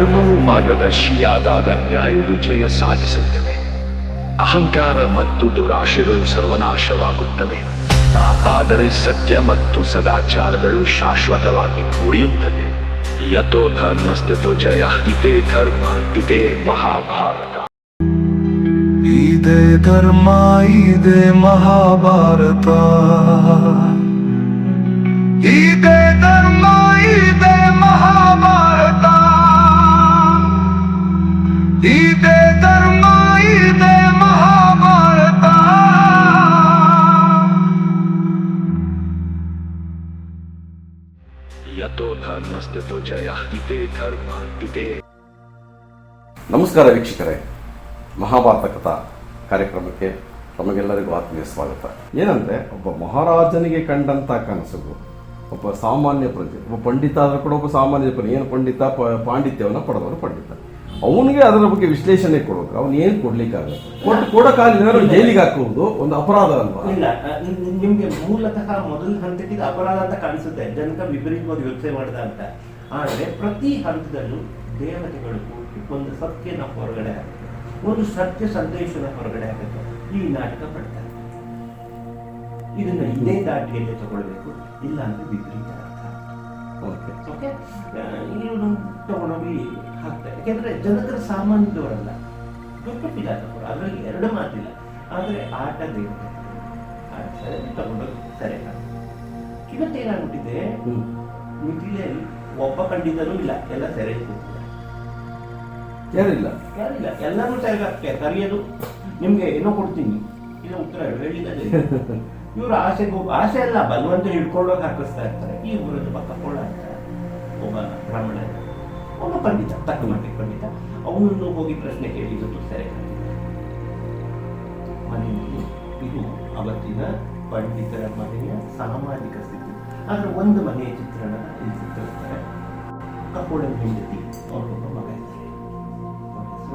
ಧರ್ಮವು ಮಾರ್ಗದರ್ಶಿಯಾದಾಗ ನ್ಯಾಯವು ಜಯ ಸಾಧಿಸುತ್ತವೆ. ಅಹಂಕಾರ ಮತ್ತು ದುರಾಶೆಗಳು ಸರ್ವನಾಶವಾಗುತ್ತವೆ. ಆದರೆ ಸತ್ಯ ಮತ್ತು ಸದಾಚಾರಗಳು ಶಾಶ್ವತವಾಗಿ ಉಳಿಯುತ್ತವೆ. ಯಥೋ ಧರ್ಮಸ್ಥಿತೋ ಜಯ ಇದೇ ಧರ್ಮ ಇದೇ ಮಹಾಭಾರತ. ಇದೇ ಧರ್ಮ, ಇದೇ ಮಹಾಭಾರತ. ಇದೇ ಧರ್ಮ, ಇದೇ ನಮಸ್ಕಾರ ವೀಕ್ಷಕರೇ. ಮಹಾಭಾರತ ಕಥಾ ಕಾರ್ಯಕ್ರಮಕ್ಕೆ ತಮಗೆಲ್ಲರಿಗೂ ಆತ್ಮೀಯ ಸ್ವಾಗತ. ಏನಂದ್ರೆ, ಒಬ್ಬ ಮಹಾರಾಜನಿಗೆ ಕಂಡಂತ ಕನಸುಗಳು, ಒಬ್ಬ ಸಾಮಾನ್ಯ ಪ್ರಜೆ, ಒಬ್ಬ ಪಂಡಿತ ಆದ್ರೂ ಕೂಡ, ಒಬ್ಬ ಸಾಮಾನ್ಯ ಪ್ರಜೆ ಏನು ಪಂಡಿತ ಪಾಂಡಿತ್ಯವನ್ನು ಪಡೆದವರು ಪಂಡಿತ. ಅವನಿಗೆ ಅದರ ಬಗ್ಗೆ ವಿಶ್ಲೇಷಣೆ ಕೊಡೋದು ಅವನು ಏನು ಕೊಡ್ಲಿಕ್ಕಾಗಲ್ಲ. ಕೊಟ್ಟು ಕೊಡಕ್ಕಾಗಲಿಲ್ಲ ಜೈಲಿಗೆ ಹಾಕುವುದು ಒಂದು ಅಪರಾಧ ಅಲ್ವಾ? ಇಲ್ಲ ನಿಮ್ಗೆ ಮೂಲತಃ ಮೊದಲ ಹಂತಕ್ಕೆ ಇದು ಅಪರಾಧ ಅಂತ ಕಾಣಿಸುತ್ತೆ. ಜನಕ ವಿಪರೀತವಾಗಿ ಯೋಚನೆ ಮಾಡಿದ ಅಂತ. ಆದ್ರೆ ಪ್ರತಿ ಹಂತದಲ್ಲೂ ದೇವತೆಗಳು ಒಂದು ಸತ್ಯನ ಹೊರಗಡೆ ಹಾಕುತ್ತೆ ಒಂದು ಸತ್ಯ ಸಂದೇಶದ ಹೊರಗಡೆ ಆಗುತ್ತೆ ಈ ನಾಟಕ ಪಡ್ತಾರೆ. ಇದನ್ನ ಇದೇ ದಾಟಿಯಲ್ಲಿ ತಗೊಳ್ಬೇಕು. ಇಲ್ಲ ಅಂದ್ರೆ ವಿಪರೀತ ಅರ್ಥ. ಓಕೆ ಓಕೆ ಇವನು ತಗೊಂಡೋಗಿ ಹಾಕ್ತಾರೆ ಯಾಕೆಂದ್ರೆ ಜನಕರ ಸಾಮಾನ್ಯದವರಲ್ಲ. ದೊಡ್ಡ ಪಿಲಾತವರು ಅದರಲ್ಲಿ ಎರಡು ಮಾತಿಲ್ಲ. ಆದರೆ ಆಟ ಬೇಕು. ಆಟ ತಗೊಂಡೋಗಿ ಸರಿ ಇವತ್ತೇನಾಗ್ಬಿಟ್ಟಿದೆ? ಏನಾಗ್ಬಿಟ್ಟಿದೆ ಮಿಥಿಲೆಯಲ್ಲಿ ಒಬ್ಬ ಖಂಡಿತನೂ ಇಲ್ಲ. ಎಲ್ಲ ಸೆರೆ ಯಾರಿಲ್ಲ? ಯಾರಿಲ್ಲ. ಎಲ್ಲರೂ ಸೆರೆಗೆ ಕರೆಯಲು ಕರೆಯೋದು. ನಿಮ್ಗೆ ಏನೋ ಕೊಡ್ತೀನಿ. ಇಲ್ಲ ಉತ್ತರ ಹೇಳಿಲ್ಲ ಇವರು ಆಸೆಗೂ ಆಸೆ ಅಲ್ಲ ಬಲವಂತ ಹಿಡ್ಕೊಂಡೋಗಿ ಹಾಕಿಸ್ತಾ ಇರ್ತಾರೆ. ಈ ಊರಲ್ಲಿ ಪಕ್ಕ ಕೊಳ್ಳ ಒಬ್ಬ ಬ್ರಾಹ್ಮಣ ಒಬ್ಬ ಪಂಡಿತ ತಕ್ಕ ಮಟ್ಟಿಗೆ ಪಂಡಿತ ಅವನನ್ನು ಹೋಗಿ ಪ್ರಶ್ನೆ ಕೇಳಿ ಸರಿ ಮನೆ ಮನೆಯಲ್ಲಿ ಇದು ಅವತ್ತಿನ ಪಂಡಿತರ ಮನೆಯ ಸಾಮಾಜಿಕ ಸ್ಥಿತಿ. ಆದರೆ ಒಂದು ಮನೆಯ ಚಿತ್ರಣ ಇಲ್ಲಿ ಚಿತ್ರಿಸ್ತಾರೆ ಕಪೋಳನ ಹೆಂಡತಿ ಅವರೊಬ್ಬ ಮಗ ಇದ್ದಾರೆ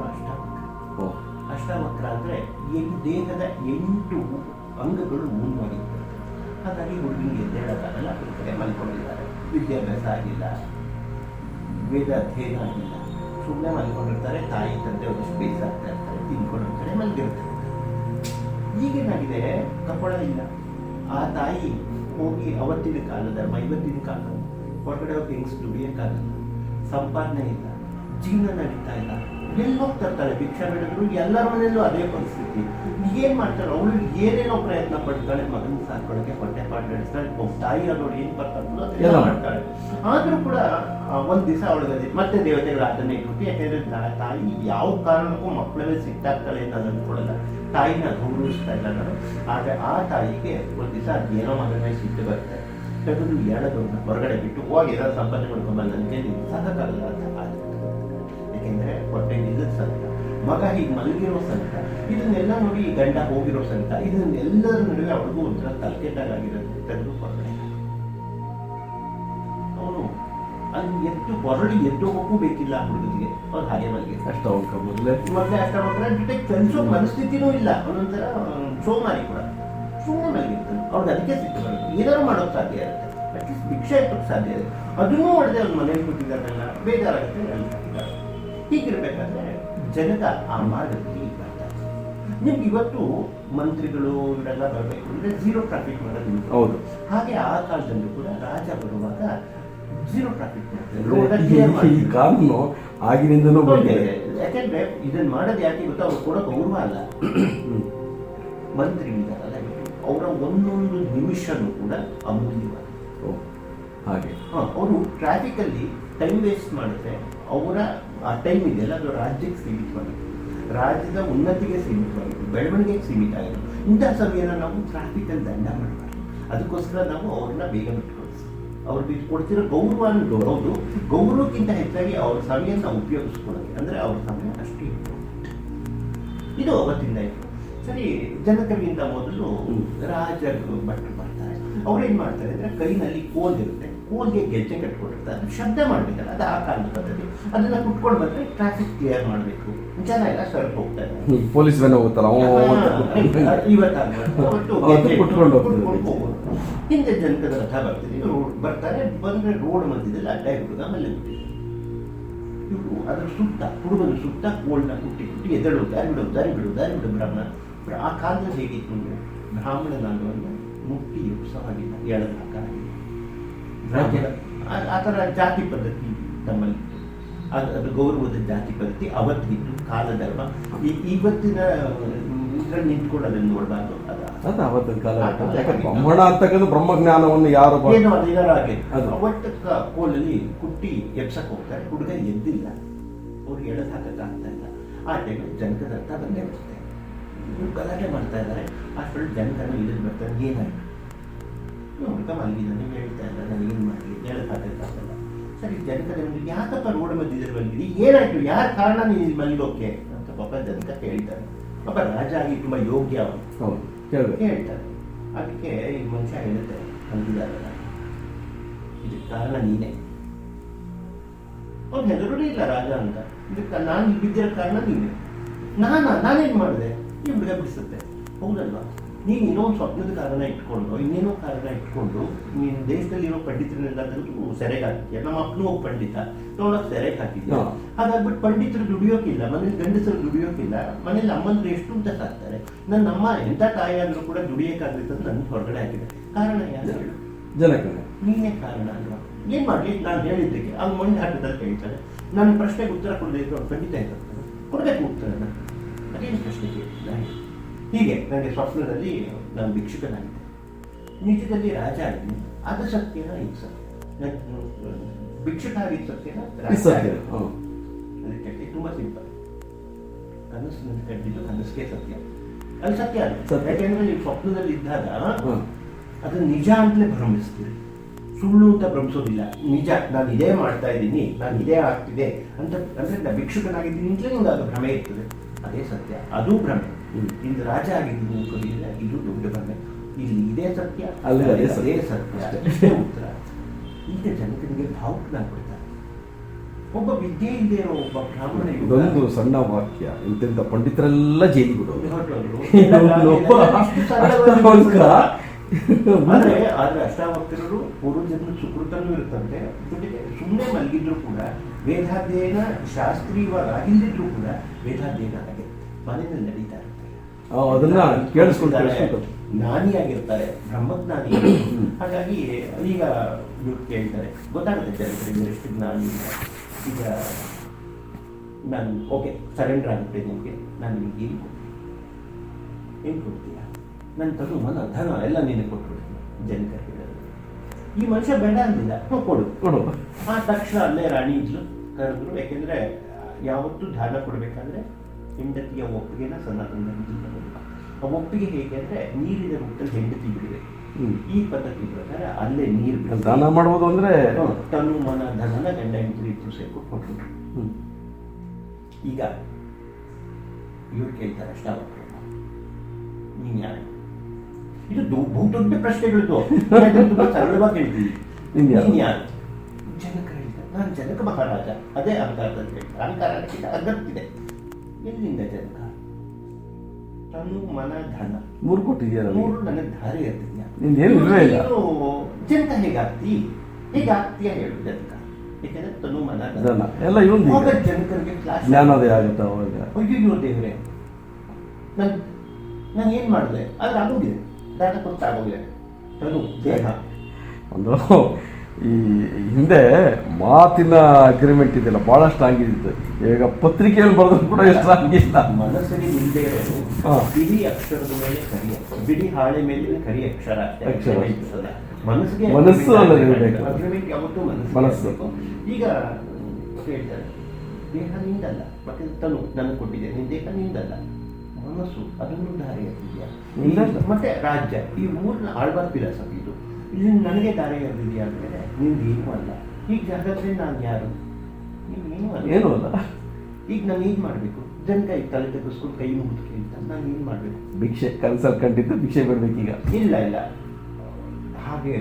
ಅಷ್ಟಾವಕ್ರ. ಓ. ಅಷ್ಟಾವಕ್ರ ಅಂದರೆ ದೇಹದ ಎಂಟು ಅಂಗಗಳು ಊನವಾಗಿರ್ತವೆ ಹಾಗಾಗಿ ಹುಡುಗಿಗೆ ಎದ್ದೇಳಕ್ಕಾಗಲ್ಲ ಈ ಕಡೆ ಮಲ್ಕೊಂಡಿದ್ದಾರೆ. ವಿದ್ಯಾಭ್ಯಾಸ ಆಗಿಲ್ಲ. ವೇದ ಅಧ್ಯಯನ ಆಗಿಲ್ಲ ಸುಮ್ಮನೆ ಮಲ್ಕೊಂಡಿರ್ತಾರೆ, ತಾಯಿ, ತಂದೆ ಒಂದಷ್ಟು ಬೇಸಾಗ್ತಾ ಇರ್ತಾರೆ, ತಿನ್ಕೊಂಡಿರ್ತಾರೆ, ಮಲ್ಗಿರ್ತಾರೆ. ಈಗೇನಾಗಿದೆ? ಕಪ್ಪಳ ಇಲ್ಲ. ಆ ತಾಯಿ ಹೋಗಿ ಅವತ್ತಿನ ಕಾಲದ ಐವತ್ತಿನ ಕಾಲ ಹೊರಗಡೆ ಹೋಗಿ ಹೆಂಗ್ಸ್ ದುಡಿಯೋಕ್ಕಾಗಲ್ಲ. ಸಂಪಾದನೆ ಇಲ್ಲ. ಜೀವನ ನಡೀತಾ ಇಲ್ಲ ಎಲ್ಲಿ ಹೋಗ್ತಾ ಇರ್ತಾರೆ ಭಿಕ್ಷಾ ಬೇಡಿದ್ರು ಎಲ್ಲರ ಮನೆಯಲ್ಲೂ ಅದೇ ಪರಿಸ್ಥಿತಿ. ಏನ್ ಮಾಡ್ತಾರೆ? ಅವಳು ಏನೇನೋ ಪ್ರಯತ್ನ ಪಡ್ತಾಳೆ ಮಗನ ಸಾಕೊಳಕ್ಕೆ ಹೊಟ್ಟೆ ಪಾಡು ನಡೆಸ್ತಾಳೆ ಒಬ್ಬ ತಾಯಿ ಅನ್ನೋರು ಏನ್ ಬರ್ತಾರೆ ಮಾಡ್ತಾಳೆ ಆದ್ರೂ ಕೂಡ ಒಂದ್ ದಿವಸ ಅವಳಿಗೆ ಮತ್ತೆ ದೇವತೆಗಳ ಆತನ ಇಟ್ಬಿಟ್ಟು ಯಾಕೆಂದ್ರೆ ತಾಯಿ ಯಾವ ಕಾರಣಕ್ಕೂ ಮಕ್ಕಳಲ್ಲೇ ಮೇಲೆ ಸಿಟ್ಟಾಗ್ತಾಳೆ ಅಂತ ನಾನು ಅನ್ಕೊಳ್ಳಲ್ಲ ತಾಯಿನ ಗೌರವಿಸ್ತಾ ಇಲ್ಲ ನಾನು. ಆದ್ರೆ ಆ ತಾಯಿಗೆ ಒಂದ್ ದಿವಸ ಅದೇನೋ ಮಗನೇ ಸಿಟ್ಟು ಬರುತ್ತೆ. ತೆಗೆದು ಎಳೆದವ್ರನ್ನ ಹೊರಗಡೆ ಬಿಟ್ಟು ಹೋಗಿ ಏನಾದ್ರು ಸಂಪಾದನೆ ಮಾಡ್ಕೊಂಬಲ್ಲ ನನಗೆ ಸಾಕಾಗಲ್ಲ ಅಂತ. ಯಾಕೆಂದ್ರೆ ಹೊಟ್ಟೆ ನಿಲ್ಲದ ಸಂತ ಮಗ ಹೀಗೆ ಮಲಗಿರೋ ಸಂತ ಇದನ್ನೆಲ್ಲ ನೋಡಿ ಈ ಗಂಡ ಹೋಗಿರೋ ಸಂತ ಇದನ್ನೆಲ್ಲರ ನಡುವೆ ಅವ್ರಿಗೂ ಒಂಥರ ತಲೆಕೆಟ್ಟಾಗಿರೋದು ತೆಗೆದು ಹೊರಗಡೆ ಅವನು ಅಲ್ಲಿ ಎದ್ದು ಹೊರಳಿ ಎದ್ದು ಹೋಗೂ ಬೇಕಿಲ್ಲ ಹುಡುಗನಿಗೆ ಅವ್ರು ಹಾಗೆ ಮಲಗಿ ಕಷ್ಟ ಮೊದಲೇ ಮತ್ತೆ ಅಷ್ಟ ಮಕ್ಕಳ ಜೊತೆಗೆ ಕಲಿಸೋ ಮನಸ್ಥಿತಿನೂ ಇಲ್ಲ. ಒಂದೊಂಥರ ಸೋಮಾರಿ ಕೂಡ. ಸುಮ್ಮನೆ ಮಲಗಿರ್ತಾನೆ ಅವ್ರಿಗೆ ಅದಕ್ಕೆ ಸಿಟ್ಟು ಬರುತ್ತೆ. ಏನಾದ್ರು ಮಾಡೋಕ್ ಸಾಧ್ಯ ಇರುತ್ತೆ. ಅಟ್ಲೀಸ್ಟ್ ಭಿಕ್ಷೆ ಇಟ್ಟಕ್ಕೆ ಸಾಧ್ಯ ಇದೆ ಅದನ್ನೂ ಮಾಡದೆ ಅವ್ನು ಮನೇಲಿ ಕೂತಿದ್ದಾರಲ್ಲ ಬೇಜಾರಾಗುತ್ತೆ ಅಲ್ಲಿ ಹೀಗಿರ್ಬೇಕಾದ್ರೆ ಜನದ ಆ ಮಾರ್ಗದಲ್ಲಿ ಬರ್ತಾರೆ ನಿಮ್ಗೆ ಇವತ್ತು ಮಂತ್ರಿಗಳು ಇವರೆಲ್ಲ ಬರಬೇಕು ಅಂದ್ರೆ ಜೀರೋ ಟ್ರಾಫಿಕ್ ಮಾಡೋದು ಹೌದು. ಹಾಗೆ ಆ ಕಾಲದಲ್ಲೂ ಕೂಡ ರಾಜ ಬರುವಾಗ ಜೀರೋ ಟ್ರಾಫಿಕ್ ಮಾಡ್ತಾರೆ. ಈ- ಕಾನೂನು ಆಗಿನಿಂದಲೂ ಬಂದಿದೆ. ಯಾಕೆಂದ್ರೆ ಇದನ್ನ ಮಾಡೋದು ಯಾಕೆ ಗೊತ್ತಾ? ಅವ್ರು ಕೊಡೋ ಗೌರವ ಅಲ್ಲ. ಹ್ಮ್. ಮಂತ್ರಿ ಇದ್ದಾರಲ್ಲ ಅವರ ಒಂದೊಂದು ನಿಮಿಷನೂ ಕೂಡ ಅಮೂಲ್ಯವಾದ ಓ ಹಾಗೆ. ಅವರು ಟ್ರಾಫಿಕ್ ಅಲ್ಲಿ ಟೈಮ್ ವೇಸ್ಟ್ ಮಾಡಿದ್ರೆ ಅವರ ಆ ಟೈಮ್ ಇದೆಯಲ್ಲ ಅದು ರಾಜ್ಯಕ್ಕೆ ಸೀಮಿತವಾಗಿತ್ತು ರಾಜ್ಯದ ಉನ್ನತಿಗೆ ಸೀಮಿತವಾಗಿತ್ತು ಬೆಳವಣಿಗೆಗೆ ಸೀಮಿತ ಆಗಿತ್ತು ಇಂಥ ಸಮಯನ ನಾವು ಟ್ರಾಫಿಕ್ ಅಲ್ಲಿ ದಂಡ ಮಾಡಬಾರ್ದು. ಅದಕ್ಕೋಸ್ಕರ ನಾವು ಅವ್ರನ್ನ ಬೇಗ ಬಿಟ್ಕೊಳ್ಸಿ ಅವ್ರಿಗೆ ಕೊಡ್ತಿರೋ ಗೌರವ ಹೌದು. ಗೌರವಕ್ಕಿಂತ ಹೆಚ್ಚಾಗಿ ಅವ್ರ ಸಮಯನ ಉಪಯೋಗಿಸ್ಕೊಳ್ಳೋಕೆ, ಅಂದ್ರೆ ಅವ್ರ ಸಮಯ ಅಷ್ಟೇ. ಇದು ಅವತ್ತಿಂದ ಇತ್ತು ಸರಿ ಜನಕವಿಯಿಂದ ಮೊದಲು. ರಾಜರು ಭಟ್ರು ಬರ್ತಾರೆ ಅವ್ರೇನ್ ಮಾಡ್ತಾರೆ ಅಂದ್ರೆ ಕೈನಲ್ಲಿ ಕೋಲ್ ಇರುತ್ತೆ. ಕೋಲ್ಗೆ ಗೆಜ್ಜೆ ಕಟ್ಕೊಂಡಿರ್ತಾರೆ ಅದು ಶಬ್ದ ಮಾಡಬೇಕಲ್ಲ ಅದು ಆ ಕಾಲದ ಪದ್ಧತಿ. ಅದನ್ನ ಕುಟ್ಕೊಂಡು ಬಂದ್ರೆ ಟ್ರಾಫಿಕ್ ಕ್ಲಿಯರ್ ಮಾಡಬೇಕು. ಜನ ಎಲ್ಲ ಸ್ವಲ್ಪ ಹೋಗ್ತಾರೆ ಪೊಲೀಸ್ ವೇನ ಹೋಗುತ್ತಲ್ಲ. ಹಿಂದೆ ಜನಕದ ರಥ ಬರ್ತೀವಿ ರೋಡ್ ಬರ್ತಾರೆ ಬಂದ್ರೆ ರೋಡ್ ಮಧ್ಯದಲ್ಲಿ ಅಡ್ಡ ಹುಡುಗ ಆಮೇಲೆ ಇವರು ಅದ್ರ ಸುತ್ತ ಹುಡುಗನ ಸುತ್ತ ಕೋಲ್ನ ಕುಟ್ಟಿ ಕುಟ್ಟಿ ಎದಳು ದಾರಿ ಬಿಡು ದಾರಿ ಬಿಡು ದಾರಿ ಬಿಡು ಬ್ರಾಹ್ಮಣ. ಬ್ರ- ಆ ಕಾಲದಲ್ಲಿ ಹೇಗಿತ್ತು ಅಂದರೆ ನಾನು ಮುಕ್ತಿ ಎಪ್ಸವಾಗಿಲ್ಲ ಎಳೆದ ಆ ರಾಜ್ಯದ ಆ- ಆ ಥರ ಜಾತಿ ಪದ್ಧತಿ ನಮ್ಮಲ್ಲಿ. ಅದು ಅದು ಗೌರವದ ಜಾತಿ ಪದ್ಧತಿ ಅವತ್ತಿತ್ತು ಕಾಲಧರ್ಮ. ಈ- ಇವತ್ತಿನ ಇದ್ರಲ್ಲಿ ನಿಂತ್ಕೊಂಡು ಅದನ್ನು ನೋಡಬಾರ್ದು ಅದು ಅದು ಅವತ್ತಿನ ಕಾಲ ಯಾಕಂದ್ರೆ ಬ್ರಹ್ಮಣ ಅಂತಕ್ಕಂಥ ಬ್ರಹ್ಮಜ್ಞಾನವನ್ನು ಯಾರು ಏನೋ ಅದು ಅದು. ಕೋಲಲ್ಲಿ ಕುಟ್ಟಿ ಎಬ್ಸಕ್ ಹೋಗ್ತಾರೆ. ಹುಡುಗ ಎದ್ದಿಲ್ಲ. ಅವ್ರು ಎಳೆದು ಹಾಕಕ್ ಆಗ್ತಾ ಇಲ್ಲ. ಆ ಟೈಮಲ್ಲಿ ಜನಕದ ಅರ್ಥ ಬಂದೇ ಬರುತ್ತೆ. ಇವ್ರು ಗಲಾಟೆ ಮಾಡ್ತಾ ಇದ್ದಾರೆ. ಅಷ್ಟರಲ್ಲಿ ಜನಕನ ಇಳಿದು ಬರ್ತಾರೆ. ಏನಾಯ್ತು? ಹುಡುಗ ಮಲಗಿದ್ದಾನೆ ಹೇಳ್ತಾ ಸರಿ ಜನಕದ ಮುಂದೆ ಯಾಕಪ್ಪ ರೋಡ್ ಮಧ್ಯದಲ್ಲಿ ಮಲಗಿದಿ ಏನಾಯ್ತು? ಯಾರ ಕಾರಣ ನೀನು ಇಲ್ಲಿ ಮಲಗೋಕೆ? ಅಂತ ಪಾಪ ಜನಕ ಹೇಳ್ತಾರೆ. ಪಾಪ ರಾಜ ಆಗಿ ತುಂಬಾ ಯೋಗ್ಯ ಅವನು. ಹೇಳ್ತಾರೆ. ಅದಕ್ಕೆ ಈ ಮನುಷ್ಯ ಹೇಳುತ್ತೆ ಅಂದಿದ್ದಾರಲ್ಲ ಇದಕ್ಕೆ ಕಾರಣ ನೀನೇ. ಅವ್ನು ಹೆದರೂ ಇಲ್ಲ ರಾಜ ಅಂತ. ಇದಕ್ಕೆ ನಾನು ಇಲ್ಲಿ ಬಿದ್ದಿರೋ ಕಾರಣ ನೀನೆ. ನಾನಾ ನಾನೇನ್ ಮಾಡಿದೆ? ಈ ಬಿಡ ಬಿಡಿಸುತ್ತೆ. ಹೌದಲ್ವಾ? ನೀನು ಏನೋ ಒಂದು ಸ್ವಪ್ನದ ಕಾರಣ ಇಟ್ಕೊಂಡು ಇನ್ನೇನೋ ಕಾರಣ ಇಟ್ಕೊಂಡು ನೀನು ದೇಶದಲ್ಲಿರೋ ಇರೋ ತೆಗೆದು ಸೆರೆಗೆ ಹಾಕಿದ್ಯಾ ನಮ್ಮ ಅಪ್ಪನು ಒಬ್ಬ ಪಂಡಿತ. ನೋಡೋಕೆ ಸೆರೆಗೆ ಹಾಕಿದ್ಯಾ. ಹಾಗಾಗ್ಬಿಟ್ಟು ಪಂಡಿತರು ದುಡಿಯೋಕಿಲ್ಲ ಮನೇಲಿ ಗಂಡಸರು ದುಡಿಯೋಕಿಲ್ಲ ಮನೇಲಿ ಅಮ್ಮಂದ್ರೆ ಎಷ್ಟು ಅಂತ ಸಾಕ್ತಾರೆ. ನನ್ನ ಅಮ್ಮ ಎಂಥ ತಾಯಿ ಆದ್ರೂ ಕೂಡ ದುಡಿಯೋಕ್ಕಾಗುತ್ತೆ ಅಂತ ನನ್ನ ಹೊರಗಡೆ ಹಾಕಿದೆ. ಕಾರಣ ಯಾರು? ನೀನೇ ಕಾರಣ ಅಲ್ವಾ? ಏನ್ ಮಾಡಲಿ? ನಾನು ಹೇಳಿದ್ದಕ್ಕೆ. ಅವ್ನು ಮಣ್ಣು ಹಾಕಿದಲ್ಲಿ ಹೇಳ್ತಾರೆ ನನ್ನ ಪ್ರಶ್ನೆಗೆ ಉತ್ತರ ಕೊಡಬೇಕು ಅವ್ನು ಖಂಡಿತ ಇರ್ತಾನೆ ಕೊಡ್ಬೇಕು ಉತ್ತರನ. ಅದೇನು ಪ್ರಶ್ನೆ ಕೇಳಿಲ್ಲ ಹೀಗೆ ನನಗೆ ಸ್ವಪ್ನದಲ್ಲಿ ನಾನು ಭಿಕ್ಷುಕನಾಗಿದ್ದೆ. ನಿಜದಲ್ಲಿ ರಾಜ ಆಗಿದ್ದೀನಿ ಅದು ಸತ್ಯನ ಇದು ಸತ್ಯ ಭಿಕ್ಷುಕ ಆಗಿದ್ದ ಸತ್ಯನ ಸತ್ಯ. ಅದಕ್ಕೆ ತುಂಬ ಸಿಂಪಲ್. ಕನಸು ಕಂಡಿದ್ದು ಕನಸಿಗೆ ಸತ್ಯ. ಅಲ್ಲಿ ಸತ್ಯ ಅಲ್ಲ. ಯಾಕೆಂದ್ರೆ ನೀವು ಸ್ವಪ್ನದಲ್ಲಿ ಇದ್ದಾಗ. ಅದು ನಿಜ ಅಂತಲೇ ಭ್ರಮಿಸ್ತೀರಿ ಸುಳ್ಳು ಅಂತ ಭ್ರಮಿಸೋದಿಲ್ಲ. ನಿಜ ನಾನು ಇದೇ ಮಾಡ್ತಾ ಇದ್ದೀನಿ ನಾನು ಇದೇ ಆಗ್ತಿದೆ ಅಂತ ಅಂದ್ರೆ ಭಿಕ್ಷುಕನಾಗಿದ್ದೀನಿ ಅಂತಲೇ ನಿಮ್ಗೆ ಅದು ಭ್ರಮೆ ಇರ್ತದೆ. ಅದೇ ಸತ್ಯ. ಅದು ಭ್ರಮೆ. ಇಂದು ರಾಜ ಆಗಿದ್ದು ಅನ್ಕೊಂಡಿದ್ರೆ ಇದು ದೊಡ್ಡ ಭ್ರಮೆ. ಇಲ್ಲಿ ಇದೇ ಸತ್ಯ ಅಲ್ಲಿ ಅದೇ ಸತ್ಯ. ಇಷ್ಟೇ ಉತ್ತರ. ಈಗ ಜನಕನಿಗೆ ಭಾವುಕನಾಗ್ಬಿಡ್ತಾರೆ ಒಬ್ಬ ವಿದ್ಯೆ ಇಲ್ಲದೆ ಇರೋ ಒಬ್ಬ ಬ್ರಾಹ್ಮಣ ಇದೊಂದು ಸಣ್ಣ ವಾಕ್ಯ. ಇಂತಿಂತ ಪಂಡಿತರೆಲ್ಲ ಜೈಲಿಗೆ ಬಿಡೋದು ಆದ್ರೆ ಆದ್ರೆ ಅಷ್ಟಾವಕ್ರರು ಪೂರ್ವ ಜನ್ಮ ಸುಕೃತನೂ ಇರುತ್ತಂತೆ. ಜೊತೆಗೆ ಸುಮ್ಮನೆ ಮಲಗಿದ್ರು ಕೂಡ ವೇದಾಧ್ಯಯನ ಶಾಸ್ತ್ರೀಯವಾಗಿಲ್ದಿದ್ರು ಕೂಡ ವೇದಾಧ್ಯಯನ ಆಗಿದೆ ಮನೆಯಲ್ಲಿ ನಡೀತಾ ಇರುತ್ತೆ. ಜ್ಞಾನಿಯಾಗಿರ್ತಾರೆ ಬ್ರಹ್ಮಜ್ಞಾನಿ. ಹಾಗಾಗಿ ಈಗ ಇವ್ರು ಕೇಳ್ತಾರೆ ಗೊತ್ತಾಗುತ್ತೆ ಜನರಿಗೆ ಎಷ್ಟು ಜ್ಞಾನಿ. ಈಗ ನಾನು ಓಕೆ ಸರೆಂಡರ್ ಆಗುತ್ತೆ ನಿಮಗೆ. ನಾನು ನಿಮ್ಗೆ ಏನು ಕೊಡ್ತೀನಿ ಏನು ಕೊಡ್ತೀಯ? ನನ್ನ ತನು ಮನ ಧನ ಎಲ್ಲ ನೀನು ಕೊಟ್ಟು ಜನಕ ಈ ಮನುಷ್ಯ ಬೇಡ ಅಂದಿಲ್ಲ. ಕೊಡು. ಕೊಡು. ಆ ತಕ್ಷಣ ಅಲ್ಲೇ ರಾಣಿ ಇದ್ಲು ಕರೆದ್ರು ಯಾಕೆಂದ್ರೆ ಯಾವತ್ತೂ ದಾನ ಕೊಡ್ಬೇಕಾದ್ರೆ ಹೆಂಡತಿಯ ಒಪ್ಪಿಗೆನ ಸನಾತನ. ಆ ಒಪ್ಪಿಗೆ ಹೇಗೆ ಅಂದ್ರೆ ನೀರಿನ ರೂಪದಲ್ಲಿ ಹೆಂಡತಿ ಬಿಡಬೇಕು. ಈ ಪದ್ಧತಿ ಪ್ರಕಾರ ಅಲ್ಲೇ ನೀರು ದಾನ ಮಾಡ್ಬೋದು ಅಂದ್ರೆ ತನು ಮನ ಧನನ ಗಂಡ ಹೆಂಡತಿ ಇದ್ರು ಸೇರ್ಕೊಂಡು ಕೊಟ್ಟು ಹ್ಮ್. ಈಗ ಇವ್ರು ಕೇಳ್ತಾರೆ ಅಷ್ಟ ನೀನ್ ಯಾರು? ಇದು ಭೂ ಬಹು ದೊಡ್ಡ ಪ್ರಶ್ನೆಗಳಿದ್ದು. ನಾನು ಇದನ್ನ ತುಂಬಾ ಸರಳವಾಗಿ ಹೇಳ್ತೀನಿ. ನೀನು ಯಾರು? ಜನಕ ಹೇಳಿದ ನಾನು ಜನಕ ಮಹಾರಾಜ. ಅದೇ ಅಹಂಕಾರದಲ್ಲಿ ಹೇಳ್ತಾರೆ ಅಗತ್ಯವಿದೆ. ಎಲ್ಲಿಂದ ಜನಕ? ತನು ಮನ ಧನ. ಮೂರು ಕೊಟ್ಟಿದ್ಯಾ ಮೂರು ನನಗೆ ಧಾರೆ ಇರ್ತಿದ್ಯಾ. ಜನಕ ಹೇಗಾಗ್ತಿ? ಹೇಗಾಗ್ತೀಯ ಹೇಳು ಜನಕ. ಯಾಕಂದ್ರೆ ತನು ಮನ ಧನ. ಎಲ್ಲ ಇವನು ಜನಕರಿಗೆ ಜ್ಞಾನೋದಯ ಆಗುತ್ತೆ ಅವಾಗ. ಅಯ್ಯೋ ದೇವ್ರೆ. ನಾನು ನಾನು ಏನು ಮಾಡಿದೆ? ಆದ್ರೆ ಆಗೋಗಿದೆ. ತನು ದೇಹ ಒಂದು ಈ ಹಿಂದೆ ಮಾತಿನ ಅಗ್ರಿಮೆಂಟ್ ಇದೆಯಲ್ಲ ಬಹಳ ಸ್ಟ್ರಾಂಗ್ ಇದ್ದಿತ್ತು ಈಗ ಪತ್ರಿಕೆಯಲ್ಲಿ ಬರೆದ್ರು ಕೂಡ ಸ್ಟ್ರಾಂಗ್ ಇಲ್ಲ ಮನಸ್ಸಿಗೆ ಹಿಂದೆ ಇರೋದು ಬಿಡಿ ಅಕ್ಷರದ ಮೇಲೆ ಕರಿ. ಬಿಡಿ ಹಾಳೆ ಮೇಲಿನ ಕರಿ ಅಕ್ಷರ ಅಕ್ಷರ. ಮನಸ್ಸಿಗೆ ಮನಸ್ಸು ಅಗ್ರಿಮೆಂಟ್ ಯಾವತ್ತೂ ಮನಸ್ಸಿಗೆ ಮನಸ್ಸು. ಈಗ ಹೇಳ್ತಾರೆ ದೇಹ ನಿಂದಲ್ಲ ಮತ್ತೆ ತನು ನನಗೆ ಕೊಟ್ಟಿದೆ ದೇಹದಿಂದಲ್ಲ. ದೇಹ ನಿಂದಲ್ಲ ಮನಸ್ಸು ಅದನ್ನು ದಾರಿ ಆಗ್ತಿದೆಯಾ. ಮತ್ತೆ ರಾಜ್ಯ. ಈ ಮೂರನ್ನ ಆಳ್ವಾರ್ ಫಿಲಾಸಫಿ ಇದು. ಇಲ್ಲಿ ನನಗೆ ದಾರಿ ಎದ್ದಿದ್ಯಾ ಅಂದ್ರೆ ನಿಂದು ಏನೂ ಅಲ್ಲ. ಈಗ ಜಗತ್ತಲ್ಲಿ ನಾನು ಯಾರು? ಅಲ್ಲ. ಏನು ಅಲ್ಲ. ಈಗ ನಾನು ಏನು ಮಾಡಬೇಕು? ಜನ ಕೈ ತಲೆ ತಗ್ಗಿಸ್ಕೊಂಡು ಕೈ ಮುಗಿದು ಕೇಳ್ತಾರೆ ನಾನು ಏನು ಮಾಡಬೇಕು? ಭಿಕ್ಷೆ ಕನ್ಸಲ್ ಕಂಡಿದ್ದು ಭಿಕ್ಷೆ ಬಿಡ್ಬೇಕೀಗ ಇಲ್ಲ ಇಲ್ಲ. ಹಾಗೆ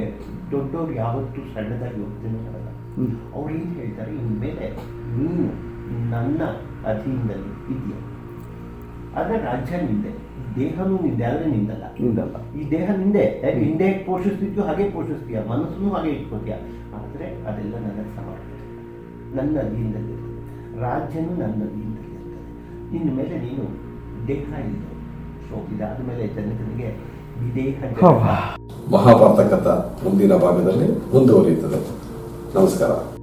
ದೊಡ್ಡವ್ರು ಯಾವತ್ತೂ ಸಣ್ಣದಾಗಿ ಹೋಗ್ತೇನೆ ಮಾಡಲ್ಲ ಅವ್ರು ಏನು ಹೇಳ್ತಾರೆ? ಇನ್ಮೇಲೆ ನೀನು ನನ್ನ ಅಧೀನದಲ್ಲಿ ಇದೆಯಾ. ಆದರೆ ರಾಜ್ಯ ನಿಂದೆ ದೇಹನೂ ನಿಂದೆ ಆದರೆ ನಿಂದಲ್ಲ ನಿಂದಲ್ಲ ಈ ದೇಹ ನಿಂದೆ ಹಿಂದೆ ಪೋಷಿಸ್ತಿತ್ತು ಹಾಗೆ ಪೋಷಿಸ್ತೀಯ ಮನಸ್ಸನ್ನು ಹಾಗೆ ಇಟ್ಕೋತೀಯ. ಆದರೆ ಅದೆಲ್ಲ ನನ್ನ ಸಮಾನ ನನ್ನ ಅಧೀನದಲ್ಲಿ ರಾಜ್ಯನೂ ನನ್ನ ಅಧೀನದಲ್ಲಿ ಇರ್ತದೆ. ಇನ್ನು ಮೇಲೆ ನೀನು ದೇಹ ಇದು ಸೊ ಇದಾದ ಮೇಲೆ ಜನಗಳಿಗೆ ವಿದೇಹ ಮಹಾಭಾರತ ಕಥಾ ಮುಂದಿನ ಭಾಗದಲ್ಲಿ ಮುಂದುವರಿಯುತ್ತದೆ. ನಮಸ್ಕಾರ.